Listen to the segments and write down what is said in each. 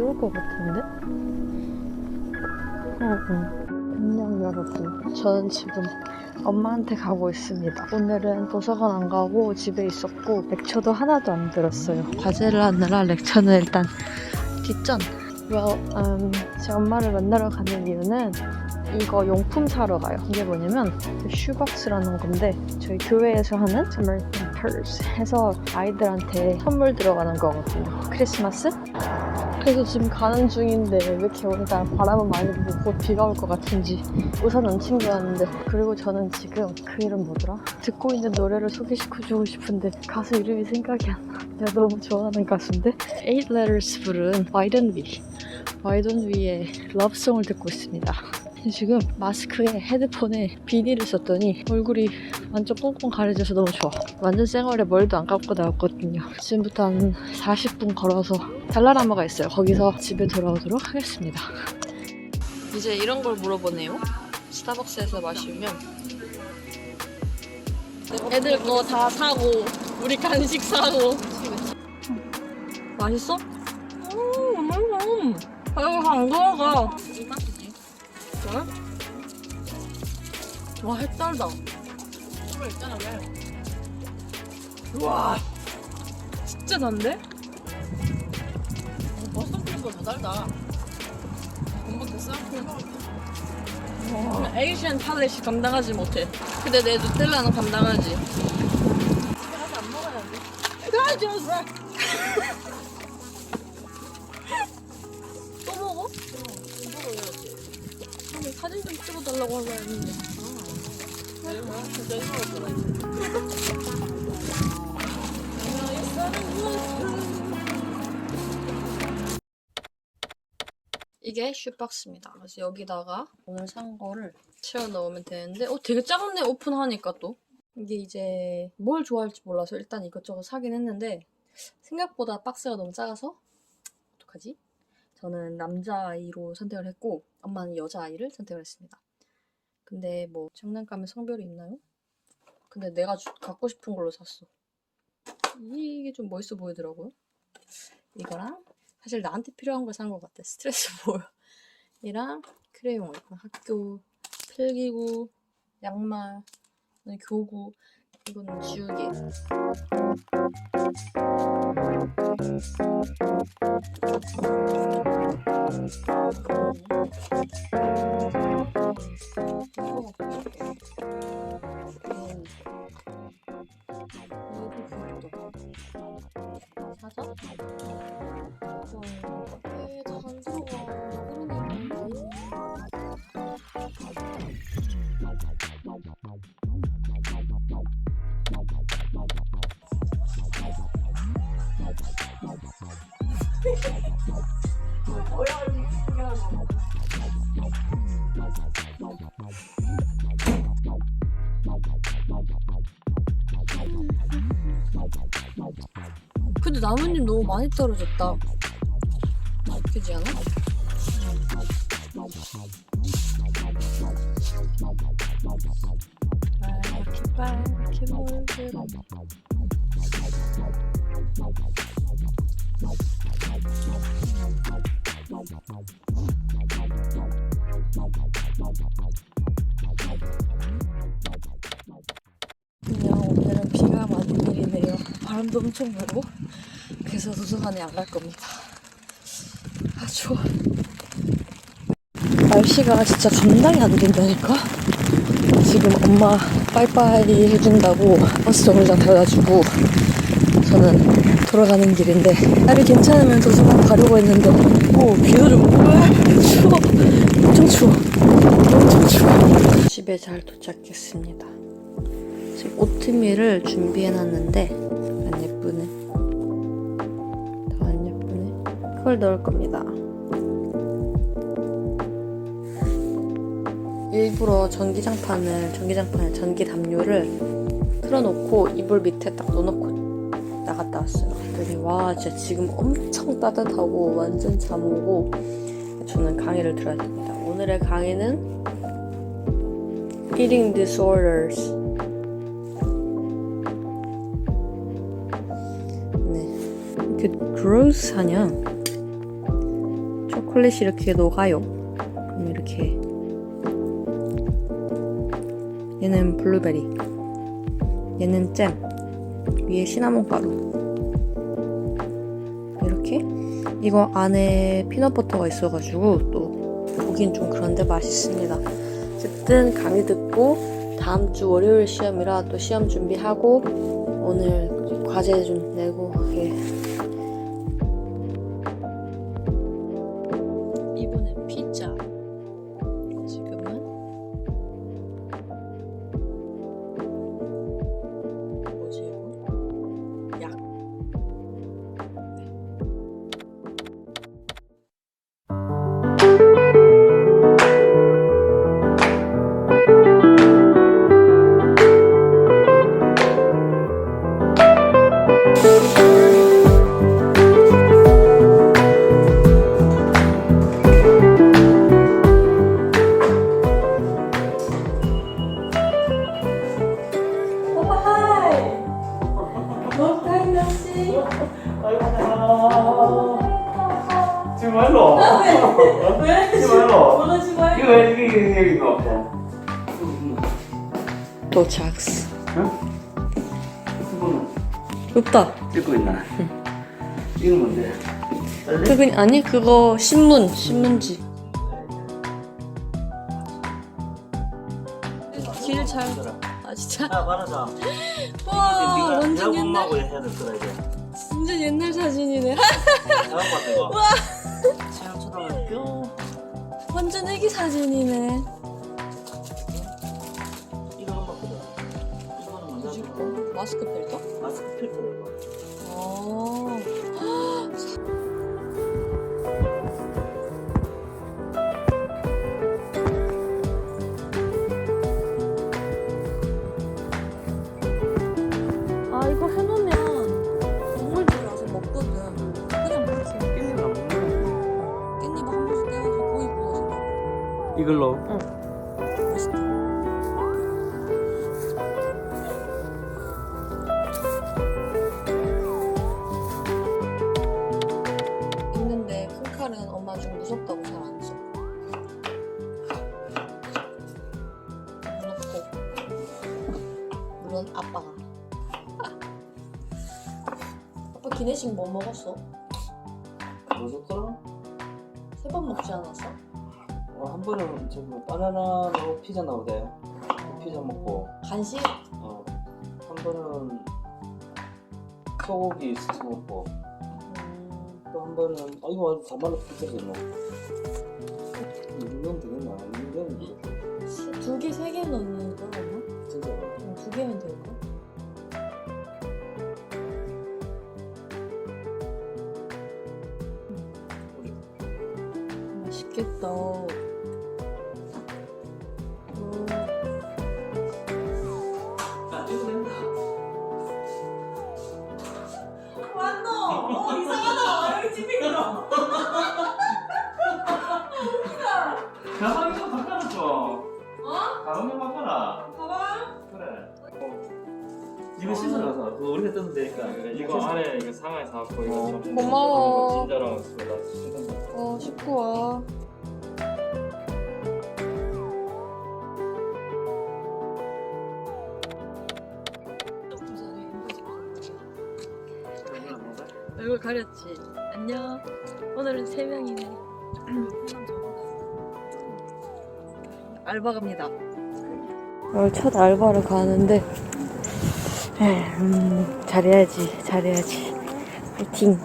비올 것 같은데? 어, 어. 안녕 여러분. 저는 지금 엄마한테 가고 있습니다. 오늘은 도서관 안 가고 집에 있었고 렉처도 하나도 안 들었어요. 과제를 하느라 렉처는 일단 뒷전. Well, um, 제 엄마를 만나러 가는 이유는 이거 용품 사러 가요. 이게 뭐냐면 슈박스라는 건데 저희 교회에서 하는 Samaritan Purse 해서 아이들한테 선물 들어가는 거거든요. 크리스마스? 그래서 지금 가는 중인데 왜 이렇게 오늘따라 바람은 많이 불고 곧 비가 올 것 같은지 우산 안 챙겨왔는데 그리고 저는 지금 그 이름 뭐더라? 듣고 있는 노래를 소개시켜주고 싶은데 가수 이름이 생각이 안 나. 내가 너무 좋아하는 가수인데 Eight Letters 부른 Why Don't We Why Don't We의 러브송을 듣고 있습니다. 지금 마스크에 헤드폰에 비닐을 썼더니 얼굴이 완전 꽁꽁 가려져서 너무 좋아. 완전 쌩얼에 머리도 안 감고 나왔거든요. 지금부터 한 40분 걸어서 달라라마가 있어요. 거기서 집에 돌아오도록 하겠습니다. 이제 이런 걸 물어보네요. 스타벅스에서 마시면 애들 거 다 사고 우리 간식 사고 맛있어? 음, 맛있어. 아이고 안 들어가. 그래? 와 핵달다. 이거 있잖아 왜? 와 진짜 단데? 어, 버섯 뿌린 거더 달다. 공부 됐어? 에이시안 팔레시 감당하지 못해. 근데 내 누텔라는 감당하지. 가서 안 먹어야지. 가져서. 사진 좀 찍어달라고 하려 했는데. 이게 슈박스입니다. 그래서 여기다가 오늘 산 거를 채워 넣으면 되는데, 어, 되게 작은데 오픈하니까 또. 이게 이제 뭘 좋아할지 몰라서 일단 이것저것 사긴 했는데, 생각보다 박스가 너무 작아서, 어떡하지? 저는 남자아이로 선택을 했고, 엄마는 여자아이를 선택을 했습니다. 근데 뭐, 장난감에 성별이 있나요? 근데 내가 주- 갖고 싶은 걸로 샀어. 이게 좀 멋있어 보이더라고요. 이거랑 사실 나한테 필요한 걸 산 것 같아. 스트레스 볼이랑 크레용, 학교 필기구, 양말, 교구, 이거는 지우개. 이거 근데 나뭇잎 너무 많이 떨어졌다. 그지 않아? 빨갛게 빨갛게 물들어 그냥 오늘은 비가 많은 일이네요. 바람도 엄청 불고 그래서 도서관에 안 갈 겁니다. 아 추워. 날씨가 진짜 감당이 안 된다니까. 지금 엄마 빠이빠이 해준다고 버스 정류장 데려다주고 저는 돌아가는 길인데 날이 괜찮으면 도서관 가려고 했는데 오비 오름 우와 추워 엄청 추워 엄청 추워 집에 잘 도착했습니다 지금 오트밀을 준비해놨는데 그걸 넣을 겁니다 일부러 전기장판을 전기장판에 전기 담요를 틀어놓고 이불 밑에 딱 넣어놓고 나갔다 왔어요. 그랬더니 와 진짜 지금 엄청 따뜻하고 완전 잠 오고 저는 강의를 들어야 됩니다. 오늘의 강의는 Eating Disorders 네 이렇게 gross 하냐 초콜릿이 이렇게 녹아요. 그럼 이렇게 얘는 블루베리, 얘는 잼, 위에 시나몬 가루. 이렇게 이거 안에 피넛버터가 있어가지고 또 보긴 좀 그런데 맛있습니다. 어쨌든 강의 듣고 다음 주 월요일 시험이라 또 시험 준비하고 오늘 과제 좀 내고 찍고 있나? 이거 뭔데? 그건 아니 그거 신문 신문지 길 잘 아 진짜 야 말하자. 와 완전 옛날 엄마하고 해야 될 이제. 진짜 옛날 사진이네 내가 봤다 이거. 와. 체험 초등학교. 완전 애기 사진이네 이거 한 바퀴다. 이거는 하고. 마스크 필터? 마스크 필터 아 이거 해놓으면 동물들 와서 먹거든. 그냥 먹지. 깻잎 안 먹는 깻잎 한 번씩 구워서 먹어. 이걸로. 맛 물론 아빠가. 아빠 기내식 뭐 먹었어? 무섭더라? 세 번 먹지 않았어? 어, 한 번은 저기 바나나 넣고 피자 나오대. 피자 먹고. 간식? 어. 한 번은 소고기 스프 먹고. 음, 또 한 번은 아 이거 아주 다 말라 죽겠어 뭐. 이건 되겠나? 이건 되겠다. 두 개, 세 개 넣는. 응, 두 개면 될까? 맛있겠다. 음, 아 된다. 왔노? 어 이상하다 여기 집이 들어 가방 좀. 어? 가방 좀 바꿔라. 이거 씻어놔서 그거 우리가 떠도 되니까. 이거 안에 이거 상하이 사갖고 이거 어, 좀 고마워. 진짜랑 쓰다 쓰다 어, 씻고 와. 얼굴 가렸지? 안녕. 오늘은 세 명이네. 알바 갑니다. 오늘 첫 알바를 가는데, 음, 잘해야지, 잘해야지. 파이팅.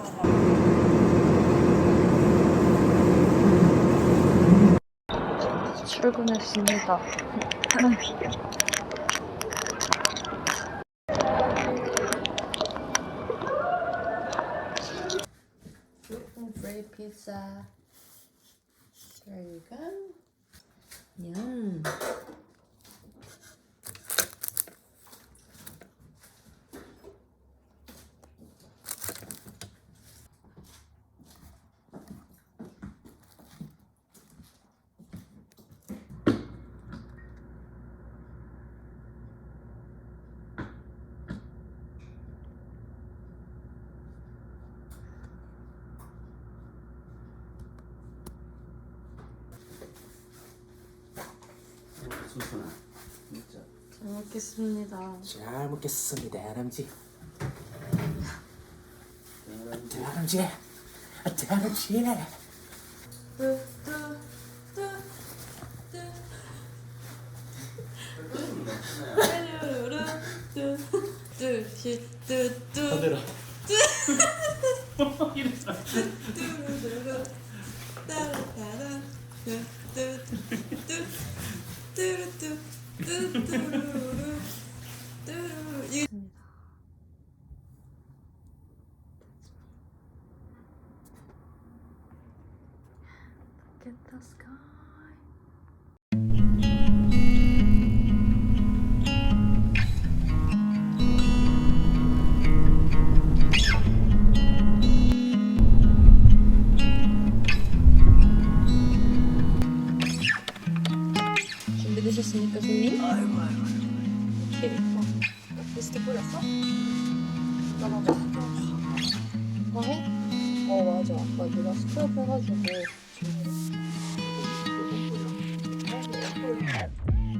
출근했습니다. 순순아. 진짜. 잘 먹겠습니다. 잘 먹겠습니다, 할아버지. 할아버지. 할아버지. 뚜뚜뚜뚜 Look at the sky. 준비되 셨습니까, 나 맞아. 뭐 해? 어, 맞아. 아까 내가 스크랩 해가지고.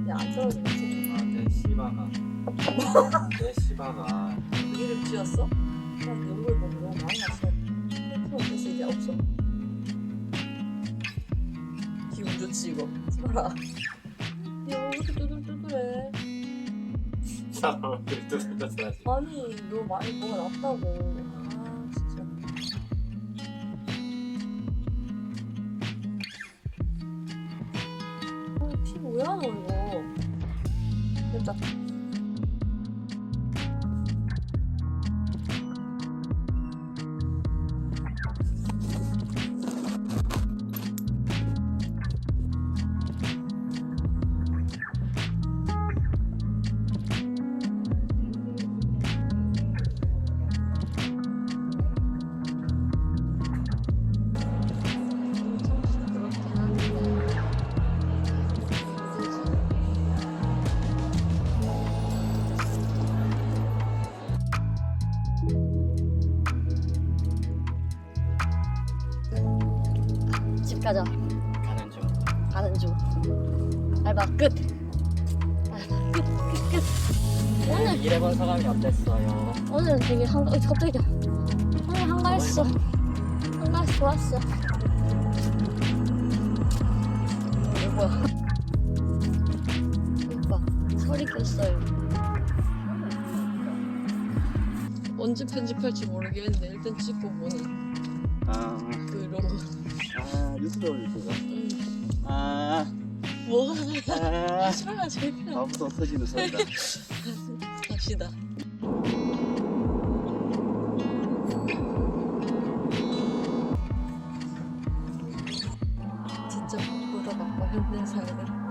야안 떨어지겠지? 내 씨바가. 내 씨바가. 이름 지었어? 나 얼굴 보고 너무 많이 났어. 필요 없겠어 이제 없어. 기분 좋지 이거. 봐라. 아니 너 많이 뭐가 났다고. 소감이 어땠어요? 오늘은 되게 한가, 어, 갑자기야. 오늘 한가했어. 한가해서 좋았어. 어, 뭐야. 오빠, 소리 꼈어요. 언제 편집할지 모르겠는데 일단 찍고 보는 아, 그런 거 아 유튜브 올리고. 음. 아, 뭐가 아. 싫어가 재밌다 밥부터 터지는 소리다. 갑시다. 진짜 바쁘다 바빠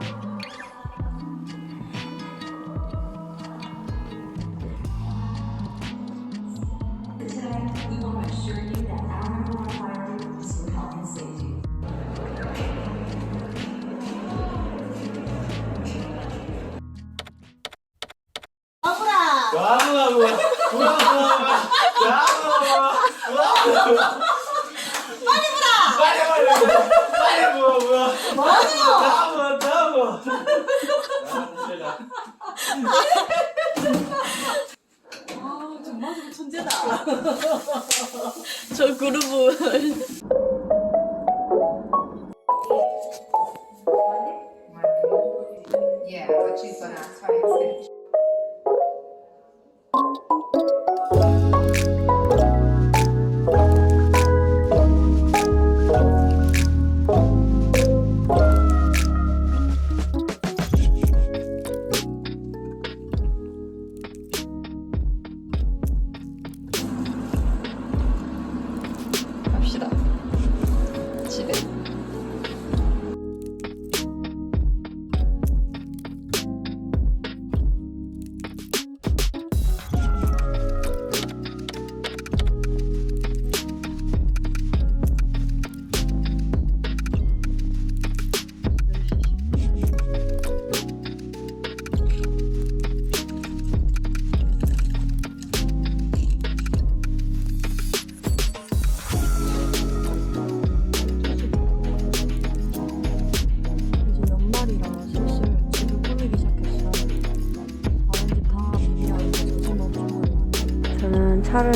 힘든 삶을 아 정말 천재다 저 그룹은 Yeah, but she's gonna try and stitch.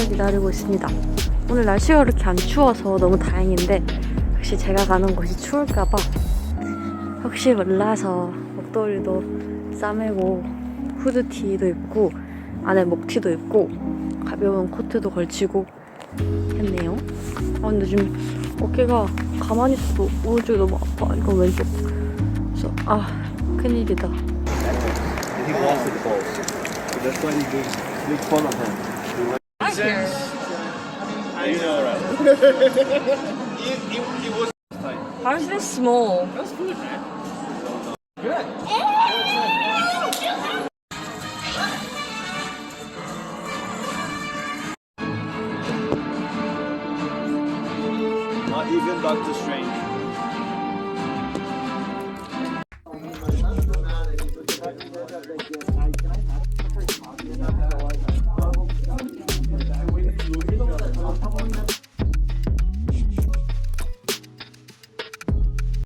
기다리고 있습니다. 오늘 날씨가 그렇게 안 추워서 너무 다행인데 혹시 제가 가는 곳이 추울까봐 혹시 몰라서 목도리도 싸매고 후드티도 입고 안에 목티도 입고 가벼운 코트도 걸치고 했네요. 아 근데 지금 어깨가 가만히 있어도 오른쪽이 너무 아파. 이거 왼쪽. 그래서 아 큰일이다. you know, right? it, it, it was. How is this small? That's good, man. Good. Even Dr.